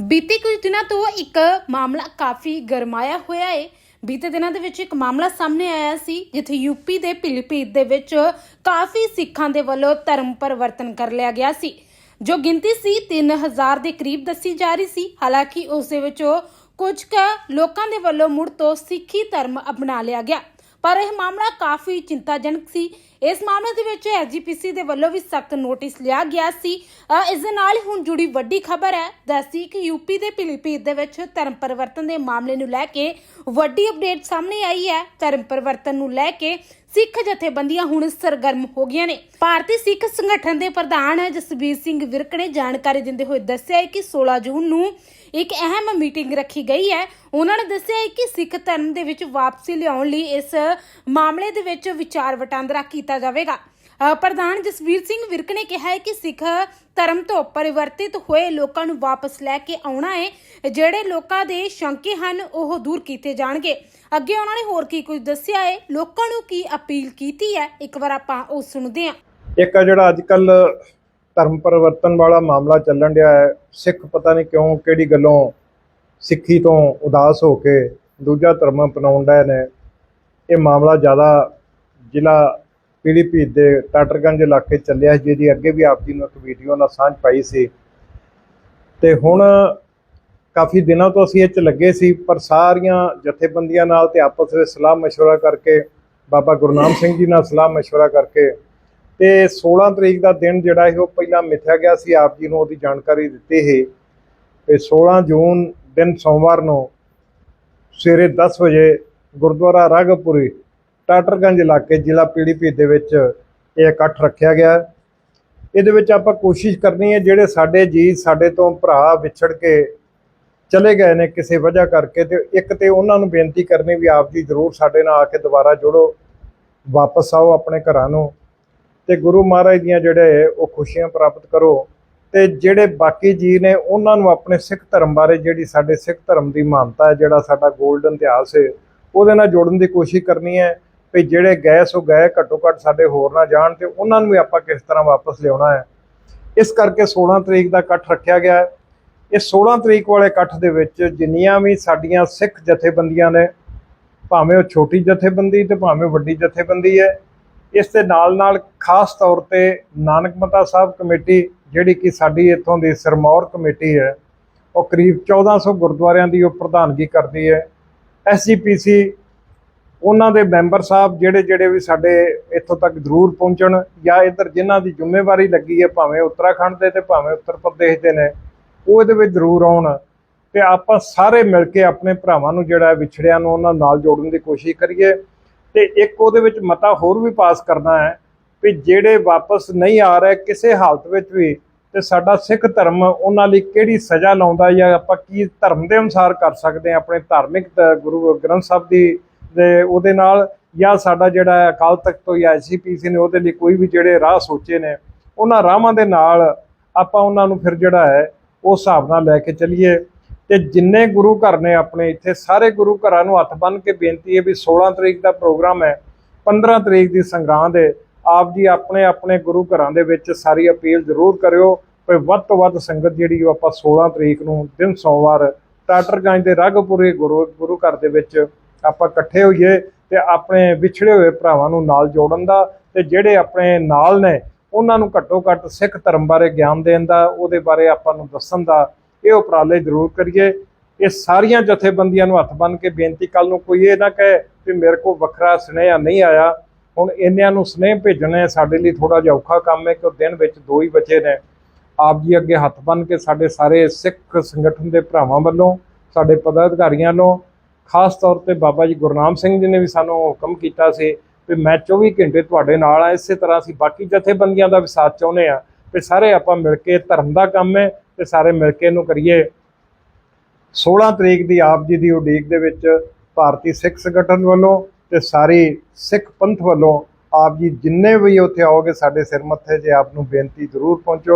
ਬੀਤੇ ਕੁਝ ਦਿਨਾਂ ਤੋਂ ਇੱਕ ਮਾਮਲਾ ਕਾਫੀ ਗਰਮਾਇਆ ਹੋਇਆ ਹੈ ਬੀਤੇ ਦਿਨਾਂ ਦੇ ਵਿੱਚ ਇੱਕ ਮਾਮਲਾ ਸਾਹਮਣੇ ਆਇਆ ਸੀ, ਜਿੱਥੇ ਯੂਪੀ ਦੇ ਪਿਲੀਭੀਤ ਦੇ ਵਿੱਚ ਕਾਫੀ ਸਿੱਖਾਂ ਦੇ ਵੱਲੋਂ ਧਰਮ ਪਰਿਵਰਤਨ ਕਰ ਲਿਆ ਗਿਆ ਸੀ। ਜੋ ਗਿਣਤੀ ਸੀ 3000 ਦੇ ਕਰੀਬ ਦੱਸੀ ਜਾ ਰਹੀ ਸੀ। ਹਾਲਾਂਕਿ ਉਸ ਦੇ ਵਿੱਚੋਂ ਕੁਝ ਕੁ ਲੋਕਾਂ ਦੇ ਵੱਲੋਂ ਮੁੜ ਤੋਂ ਸਿੱਖੀ ਧਰਮ ਅਪਣਾ ਲਿਆ ਗਿਆ। ਪਰ ਇਹ ਮਾਮਲਾ ਕਾਫੀ ਚਿੰਤਾਜਨਕ ਸੀ। ਇਸ ਮਾਮਲੇ ਦੇ ਵਿੱਚ ਐਸਜੀਪੀਸੀ ਦੇ ਵੱਲੋਂ ਵੀ ਸਖਤ ਨੋਟਿਸ ਲਿਆ ਗਿਆ ਸੀ। ਇਸ ਦੇ ਨਾਲ ਹੁਣ ਜੁੜੀ ਵੱਡੀ ਖਬਰ ਹੈ ਦੱਸੀ ਕਿ ਯੂਪੀ ਦੇ ਪਿਲੀਭੀਤ ਦੇ ਵਿੱਚ ਧਰਮ ਪਰਿਵਰਤਨ ਦੇ ਮਾਮਲੇ ਨੂੰ ਲੈ ਕੇ ਵੱਡੀ ਅਪਡੇਟ ਸਾਹਮਣੇ ਆਈ ਹੈ। ਧਰਮ ਪਰਿਵਰਤਨ ਨੂੰ ਲੈ ਕੇ ਸਿੱਖ ਜਥੇਬੰਦੀਆਂ ਹੁਣ ਸਰਗਰਮ ਹੋ ਗਈਆਂ ਨੇ। ਭਾਰਤੀ ਸਿੱਖ ਸੰਗਠਨ ਦੇ ਪ੍ਰਧਾਨ ਜਸਬੀਰ ਸਿੰਘ ਵਿਰਕ ਨੇ ਜਾਣਕਾਰੀ ਦਿੰਦੇ ਹੋਏ ਦੱਸਿਆ ਹੈ ਕਿ 16 ਜੂਨ ਨੂੰ ਇੱਕ ਅਹਿਮ ਮੀਟਿੰਗ ਰੱਖੀ ਗਈ ਹੈ। ਉਹਨਾਂ ਨੇ ਦੱਸਿਆ ਹੈ ਕਿ ਸਿੱਖ ਧਰਮ ਦੇ ਵਿੱਚ ਵਾਪਸੀ ਲਿਆਉਣ ਲਈ ਇਸ ਮਾਮਲੇ ਦੇ ਵਿੱਚ ਵਿਚਾਰ ਵਟਾਂਦਰਾ ਕੀਤਾ ਕੀਤਾ ਜਾਵੇਗਾ। ਪ੍ਰਧਾਨ ਜਸਵੀਰ ਸਿੰਘ ਵਿਰਕ ਨੇ ਕਿਹਾ ਹੈ ਕਿ ਸਿੱਖ ਧਰਮ ਤੋਂ ਪਰਿਵਰਤਿਤ ਹੋਏ ਲੋਕਾਂ ਨੂੰ ਵਾਪਸ ਲੈ ਕੇ ਆਉਣਾ ਹੈ। ਜਿਹੜੇ ਲੋਕਾਂ ਦੇ ਸ਼ੰਕੇ ਹਨ, ਉਹ ਦੂਰ ਕੀਤੇ ਜਾਣਗੇ। ਅੱਗੇ ਉਹਨਾਂ ਨੇ ਹੋਰ ਕੀ ਕੁਝ ਦੱਸਿਆ ਹੈ? ਲੋਕਾਂ ਨੂੰ ਕੀ ਅਪੀਲ ਕੀਤੀ ਹੈ? ਇੱਕ ਵਾਰ ਆਪਾਂ ਉਹ ਸੁਣਦੇ ਹਾਂ। ਇੱਕ ਜਿਹੜਾ ਅੱਜ ਕੱਲ ਧਰਮ ਪਰਿਵਰਤਨ ਵਾਲਾ ਮਾਮਲਾ ਚੱਲਣ ਡਿਆ ਹੈ। ਸਿੱਖ ਪਤਾ ਨਹੀਂ ਕਿਉਂ ਕਿਹੜੀ ਗੱਲੋਂ ਸਿੱਖੀ ਤੋਂ ਉਦਾਸ ਹੋ ਕੇ ਦੂਜਾ ਧਰਮ ਅਪਣਾਉਣ ਨੇ। ਇਹ ਮਾਮਲਾ ਜ਼ਿਆਦਾ ਜ਼ਿਲ੍ਹਾ ਪੀਲੀਭੀਤ ਦੇ ਟਾਟਰਗੰਜ ਇਲਾਕੇ ਚੱਲਿਆ ਸੀ, ਜਿਹਦੀ ਅੱਗੇ ਵੀ ਆਪ ਜੀ ਨੂੰ ਇੱਕ ਵੀਡੀਓ ਨਾਲ ਸਾਂਝ ਪਾਈ ਸੀ। ਤੇ ਹੁਣ ਕਾਫੀ ਦਿਨਾਂ ਤੋਂ ਅਸੀਂ ਇਹ 'ਚ ਲੱਗੇ ਸੀ ਪਰ ਸਾਰੀਆਂ ਜਥੇਬੰਦੀਆਂ ਨਾਲ ਤੇ ਆਪਸ ਵਿੱਚ ਸਲਾਹ ਮਸ਼ਵਰਾ ਕਰਕੇ ਬਾਬਾ ਗੁਰਨਾਮ ਸਿੰਘ ਜੀ ਨਾਲ ਸਲਾਹ ਮਸ਼ਵਰਾ ਕਰਕੇ ਤੇ 16 ਤਰੀਕ ਦਾ ਦਿਨ ਜਿਹੜਾ ਸੀ ਉਹ ਪਹਿਲਾਂ ਮਿਥਿਆ ਗਿਆ ਸੀ ਆਪ ਜੀ ਨੂੰ ਉਹਦੀ ਜਾਣਕਾਰੀ ਦਿੱਤੀ ਸੀ। ਤੇ 16 ਜੂਨ ਦਿਨ ਸੋਮਵਾਰ ਨੂੰ ਸਵੇਰੇ 10 ਵਜੇ ਗੁਰਦੁਆਰਾ ਰਾਘਵਪੁਰੀ ਟਾਟਰਗੰਜ ਇਲਾਕੇ ਜ਼ਿਲ੍ਹਾ ਪੀਲੀਭੀਤ ਦੇ ਵਿੱਚ ਇਹ ਇਕੱਠ ਰੱਖਿਆ ਗਿਆ ਇਹਦੇ ਵਿੱਚ ਆਪਾਂ ਕੋਸ਼ਿਸ਼ ਕਰਨੀ ਹੈ, ਜਿਹੜੇ ਸਾਡੇ ਜੀ ਸਾਡੇ ਤੋਂ ਭਰਾ ਵਿਛੜ ਕੇ ਚਲੇ ਗਏ ਨੇ ਕਿਸੇ ਵਜ੍ਹਾ ਕਰਕੇ ਤੇ ਇੱਕ ਤੇ ਉਹਨਾਂ ਨੂੰ ਬੇਨਤੀ ਕਰਨੀ ਵੀ ਆਪ ਜੀ ਜ਼ਰੂਰ ਸਾਡੇ ਨਾਲ ਆ ਕੇ ਦੁਬਾਰਾ ਜੁੜੋ, ਵਾਪਸ ਆਓ ਆਪਣੇ ਘਰਾਂ ਨੂੰ ਤੇ ਗੁਰੂ ਮਹਾਰਾਜ ਦੀਆਂ ਜਿਹੜੇ ਉਹ ਖੁਸ਼ੀਆਂ ਪ੍ਰਾਪਤ ਕਰੋ ਤੇ ਜਿਹੜੇ ਬਾਕੀ ਜੀ ਨੇ ਉਹਨਾਂ ਨੂੰ ਆਪਣੇ ਸਿੱਖ ਧਰਮ ਬਾਰੇ ਜਿਹੜੀ ਸਾਡੇ ਸਿੱਖ ਧਰਮ ਦੀ ਮਾਨਤਾ ਹੈ, ਜਿਹੜਾ ਸਾਡਾ 골ਡਨ ਇਤਿਹਾਸ ਹੈ, ਉਹਦੇ ਨਾਲ ਜੋੜਨ ਦੀ ਕੋਸ਼ਿਸ਼ ਕਰਨੀ ਹੈ। ਵੀ ਜਿਹੜੇ ਗਏ ਸੋ ਗਏ, ਘੱਟੋ ਘੱਟ ਸਾਡੇ ਹੋਰ ਨਾ ਜਾਣ ਤੇ ਉਹਨਾਂ ਨੂੰ ਵੀ ਆਪਾਂ ਕਿਸ ਤਰ੍ਹਾਂ ਵਾਪਸ ਲਿਆਉਣਾ ਹੈ। ਇਸ ਕਰਕੇ 16 ਤਰੀਕ ਦਾ ਇਕੱਠ ਰੱਖਿਆ ਗਿਆ ਹੈ। ਇਹ 16 ਤਰੀਕ ਵਾਲੇ ਇਕੱਠ ਦੇ ਵਿੱਚ ਜਿੰਨੀਆਂ ਵੀ ਸਾਡੀਆਂ ਸਿੱਖ ਜਥੇਬੰਦੀਆਂ ਨੇ, ਭਾਵੇਂ ਉਹ ਛੋਟੀ ਜਥੇਬੰਦੀ ਤੇ ਭਾਵੇਂ ਵੱਡੀ ਜਥੇਬੰਦੀ ਹੈ, ਇਸ ਦੇ ਨਾਲ ਨਾਲ ਖਾਸ ਤੌਰ ਤੇ ਨਾਨਕ ਮਤਾ ਸਾਹਿਬ ਕਮੇਟੀ ਜਿਹੜੀ ਕਿ ਸਾਡੀ ਇੱਥੋਂ ਦੀ ਸਰਮੌਰ ਕਮੇਟੀ ਹੈ, ਉਹ ਕਰੀਬ 1400 ਗੁਰਦੁਆਰਿਆਂ ਦੀ ਉਹ ਪ੍ਰਧਾਨਗੀ ਕਰਦੀ ਹੈ। ਐਸਜੀਪੀਸੀ ਉਹਨਾਂ ਦੇ ਮੈਂਬਰ ਸਾਹਿਬ ਜਿਹੜੇ ਜਿਹੜੇ ਵੀ ਸਾਡੇ ਇੱਥੋਂ ਤੱਕ ਜ਼ਰੂਰ ਪਹੁੰਚਣ ਜਾਂ ਇੱਧਰ ਜਿਨ੍ਹਾਂ ਦੀ ਜ਼ਿੰਮੇਵਾਰੀ ਲੱਗੀ ਹੈ, ਭਾਵੇਂ ਉੱਤਰਾਖੰਡ ਦੇ ਤੇ ਭਾਵੇਂ ਉੱਤਰ ਪ੍ਰਦੇਸ਼ ਦੇ ਨੇ, ਉਹ ਇਹਦੇ ਵਿੱਚ ਜ਼ਰੂਰ ਆਉਣ ਤੇ ਆਪਾਂ ਸਾਰੇ ਮਿਲ ਕੇ ਆਪਣੇ ਭਰਾਵਾਂ ਨੂੰ ਜਿਹੜਾ ਵਿਛੜਿਆਂ ਨੂੰ ਉਹਨਾਂ ਨਾਲ ਜੋੜਨ ਦੀ ਕੋਸ਼ਿਸ਼ ਕਰੀਏ ਤੇ ਇੱਕ ਉਹਦੇ ਵਿੱਚ ਮਤਾ ਹੋਰ ਵੀ ਪਾਸ ਕਰਨਾ ਹੈ ਵੀ ਜਿਹੜੇ ਵਾਪਸ ਨਹੀਂ ਆ ਰਹੇ ਕਿਸੇ ਹਾਲਤ ਵਿੱਚ ਵੀ ਤੇ ਸਾਡਾ ਸਿੱਖ ਧਰਮ ਉਹਨਾਂ ਲਈ ਕਿਹੜੀ ਸਜ਼ਾ ਲਾਉਂਦਾ ਜਾਂ ਆਪਾਂ ਕੀ ਧਰਮ ਦੇ ਅਨੁਸਾਰ ਕਰ ਸਕਦੇ ਹਾਂ, ਆਪਣੇ ਧਾਰਮਿਕ ਗੁਰੂ ਗ੍ਰੰਥ ਸਾਹਿਬ ਦੀ ਦੇ ਉਹਦੇ ਨਾਲ ਜਾਂ ਸਾਡਾ ਜਿਹੜਾ ਅਕਾਲ ਤਖਤ ਤੋਂ ਜਾਂ ਐਸਜੀਪੀਸੀ ਨੇ ਉਹਦੇ ਲਈ ਕੋਈ ਵੀ ਜਿਹੜੇ ਰਾਹ ਸੋਚੇ ਨੇ, ਉਹਨਾਂ ਰਾਹਾਂ ਦੇ ਨਾਲ ਆਪਾਂ ਉਹਨਾਂ ਨੂੰ ਫਿਰ ਜਿਹੜਾ ਹੈ ਉਹ ਹਿਸਾਬ ਨਾਲ ਲੈ ਕੇ ਚੱਲੀਏ। ਤੇ ਜਿੰਨੇ ਗੁਰੂ ਘਰ ਨੇ ਆਪਣੇ ਇੱਥੇ, ਸਾਰੇ ਗੁਰੂ ਘਰਾਂ ਨੂੰ ਹੱਥ ਬੰਨ੍ਹ ਕੇ ਬੇਨਤੀ ਹੈ ਵੀ 16 ਤਰੀਕ ਦਾ ਪ੍ਰੋਗਰਾਮ ਹੈ 15 ਤਰੀਕ ਦੀ ਸੰਗਰਾਂ ਦੇ ਆਪ ਜੀ ਆਪਣੇ ਆਪਣੇ ਗੁਰੂ ਘਰਾਂ ਦੇ ਵਿੱਚ ਸਾਰੀ ਅਪੀਲ ਜ਼ਰੂਰ ਕਰਿਓ ਵੀ ਵੱਧ ਤੋਂ ਵੱਧ ਸੰਗਤ ਜਿਹੜੀ ਉਹ ਆਪਾਂ 16 ਤਰੀਕ ਨੂੰ ਦਿਨ ਸੋਮਵਾਰ, ਟਾਟਰਗੰਜ ਦੇ ਰਾਘਵਪੁਰੇ ਗੁਰੂ ਗੁਰੂ ਘਰ ਦੇ ਵਿੱਚ ਆਪਾਂ ਇਕੱਠੇ ਹੋਈਏ ਤੇ ਆਪਣੇ ਵਿਛੜੇ ਹੋਏ ਭਰਾਵਾਂ ਨੂੰ ਨਾਲ ਜੋੜਨ ਦਾ ਤੇ ਜਿਹੜੇ ਆਪਣੇ ਨਾਲ ਨੇ, ਉਹਨਾਂ ਨੂੰ ਘੱਟੋ ਘੱਟ ਸਿੱਖ ਧਰਮ ਬਾਰੇ ਗਿਆਨ ਦੇਣ ਦਾ, ਉਹਦੇ ਬਾਰੇ ਆਪਾਂ ਨੂੰ ਦੱਸਣ ਦਾ ਇਹ ਉਪਰਾਲੇ ਜ਼ਰੂਰ ਕਰੀਏ। ਇਹ ਸਾਰੀਆਂ ਜਥੇਬੰਦੀਆਂ ਨੂੰ ਹੱਥ ਬੰਨ੍ਹ ਕੇ ਬੇਨਤੀ ਕੱਲ ਨੂੰ ਕੋਈ ਇਹ ਨਾ ਕਹੇ ਵੀ ਮੇਰੇ ਕੋਲ ਵੱਖਰਾ ਸੁਨੇਹਾ ਨਹੀਂ ਆਇਆ। ਹੁਣ ਇੰਨਿਆਂ ਨੂੰ ਸੁਨੇਹ ਭੇਜਣੇ ਸਾਡੇ ਲਈ ਥੋੜਾ ਜਿਹਾ ਔਖਾ ਕੰਮ ਹੈ ਕਿ ਦਿਨ ਵਿੱਚ ਦੋ ਹੀ ਬਚੇ ਨੇ। ਆਪ ਜੀ ਅੱਗੇ ਹੱਥ ਬੰਨ੍ਹ ਕੇ ਸਾਡੇ ਸਾਰੇ ਸਿੱਖ ਸੰਗਠਨ ਦੇ ਭਰਾਵਾਂ ਵੱਲੋਂ, ਸਾਡੇ ਪਦਾਧਿਕਾਰੀਆਂ ਨੂੰ ਖਾਸ ਤੌਰ ਤੇ ਬਾਬਾ ਜੀ ਗੁਰਨਾਮ ਸਿੰਘ ਜੀ ਨੇ ਵੀ ਸਾਨੂੰ ਹੁਕਮ ਕੀਤਾ ਸੀ ਵੀ ਮੈਂ 24 ਘੰਟੇ ਤੁਹਾਡੇ ਨਾਲ ਆ, ਇਸੇ ਤਰ੍ਹਾਂ ਅਸੀਂ ਬਾਕੀ ਜਥੇਬੰਦੀਆਂ ਦਾ ਵੀ ਸਾਥ ਚਾਹੁੰਦੇ ਆ ਵੀ ਸਾਰੇ ਆਪਾਂ ਮਿਲ ਕੇ ਧਰਮ ਦਾ ਕੰਮ ਹੈ ਤੇ ਸਾਰੇ ਮਿਲ ਕੇ ਇਹਨੂੰ ਕਰੀਏ। 16 ਤਰੀਕ ਦੀ ਆਪ ਜੀ ਦੀ ਉਡੀਕ ਦੇ ਵਿੱਚ ਭਾਰਤੀ ਸਿੱਖ ਸੰਗਠਨ ਵੱਲੋਂ ਤੇ ਸਾਰੇ ਸਿੱਖ ਪੰਥ ਵੱਲੋਂ ਆਪ ਜੀ ਜਿੰਨੇ ਵੀ ਉੱਥੇ ਆਓਗੇ ਸਾਡੇ ਸਿਰ ਮੱਥੇ ਜੇ ਆਪ ਨੂੰ ਬੇਨਤੀ ਜ਼ਰੂਰ ਪਹੁੰਚੋ।